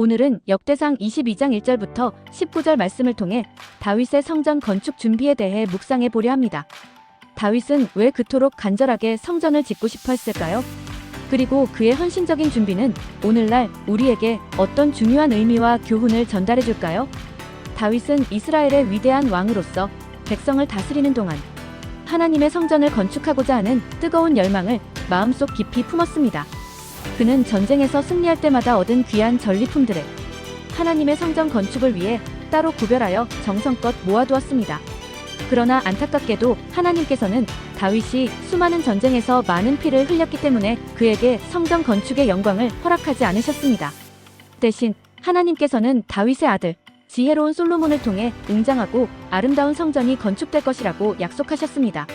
오늘은 역대상 22장 1절부터 19절 말씀을 통해 다윗의 성전 건축 준비에 대해 묵상해 보려 합니다. 다윗은 왜 그토록 간절하게 성전을 짓고 싶어 했을까요? 그리고 그의 헌신적인 준비는 오늘날 우리에게 어떤 중요한 의미와 교훈을 전달해 줄까요? 다윗은 이스라엘의 위대한 왕으로서 백성을 다스리는 동안 하나님의 성전을 건축하고자 하는 뜨거운 열망을 마음속 깊이 품었습니다. 그는 전쟁에서 승리할 때마다 얻은 귀한 전리품들을 하나님의 성전 건축을 위해 따로 구별하여 정성껏 모아두었습니다. 그러나 안타깝게도 하나님께서는 다윗이 수많은 전쟁에서 많은 피를 흘렸기 때문에 그에게 성전 건축의 영광을 허락하지 않으셨습니다. 대신 하나님께서는 다윗의 아들 지혜로운 솔로몬을 통해 웅장하고 아름다운 성전이 건축될 것이라고 약속하셨습니다.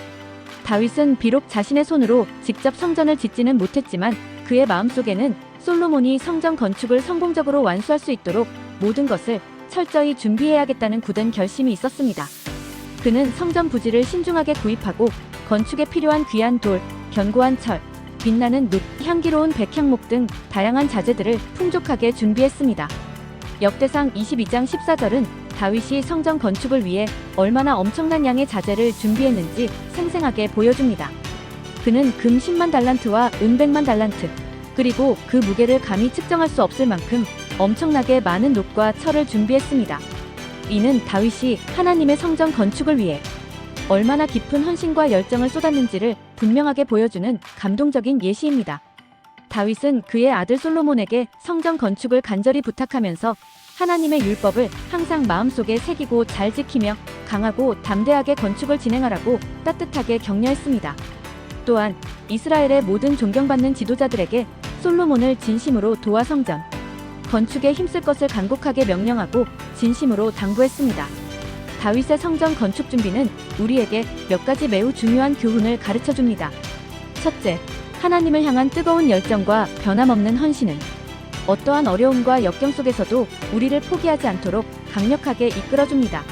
다윗은 비록 자신의 손으로 직접 성전을 짓지는 못했지만 그의 마음속에는 솔로몬이 성전 건축을 성공적으로 완수할 수 있도록 모든 것을 철저히 준비해야겠다는 굳은 결심이 있었습니다. 그는 성전 부지를 신중하게 구입하고 건축에 필요한 귀한 돌, 견고한 철, 빛나는 눕, 향기로운 백향목 등 다양한 자재들을 풍족하게 준비했습니다. 역대상 22장 14절은 다윗이 성전 건축을 위해 얼마나 엄청난 양의 자재를 준비했는지 생생하게 보여줍니다. 그는 금 10만 달란트와 은 100만 달란트, 그리고 그 무게를 감히 측정할 수 없을 만큼 엄청나게 많은 놋과 철을 준비했습니다. 이는 다윗이 하나님의 성전 건축을 위해 얼마나 깊은 헌신과 열정을 쏟았는지를 분명하게 보여주는 감동적인 예시입니다. 다윗은 그의 아들 솔로몬에게 성전 건축을 간절히 부탁하면서 하나님의 율법을 항상 마음속에 새기고 잘 지키며 강하고 담대하게 건축을 진행하라고 따뜻하게 격려했습니다. 또한 이스라엘의 모든 존경받는 지도자들에게 솔로몬을 진심으로 도와 성전 건축에 힘쓸 것을 간곡하게 명령하고 진심으로 당부했습니다. 다윗의 성전 건축 준비는 우리에게 몇 가지 매우 중요한 교훈을 가르쳐 줍니다. 첫째, 하나님을 향한 뜨거운 열정과 변함없는 헌신은 어떠한 어려움과 역경 속에서도 우리를 포기하지 않도록 강력하게 이끌어줍니다.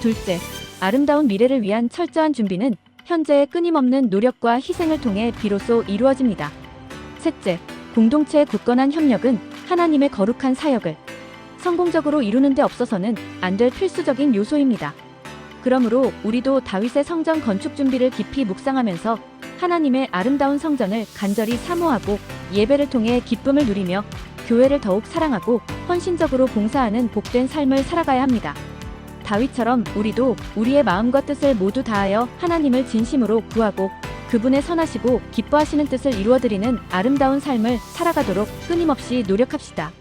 둘째, 아름다운 미래를 위한 철저한 준비는 현재의 끊임없는 노력과 희생을 통해 비로소 이루어집니다. 셋째, 공동체의 굳건한 협력은 하나님의 거룩한 사역을 성공적으로 이루는 데 없어서는 안 될 필수적인 요소입니다. 그러므로 우리도 다윗의 성전 건축 준비를 깊이 묵상하면서 하나님의 아름다운 성전을 간절히 사모하고 예배를 통해 기쁨을 누리며 교회를 더욱 사랑하고 헌신적으로 봉사하는 복된 삶을 살아가야 합니다. 다윗처럼 우리도 우리의 마음과 뜻을 모두 다하여 하나님을 진심으로 구하고 그분의 선하시고 기뻐하시는 뜻을 이루어드리는 아름다운 삶을 살아가도록 끊임없이 노력합시다.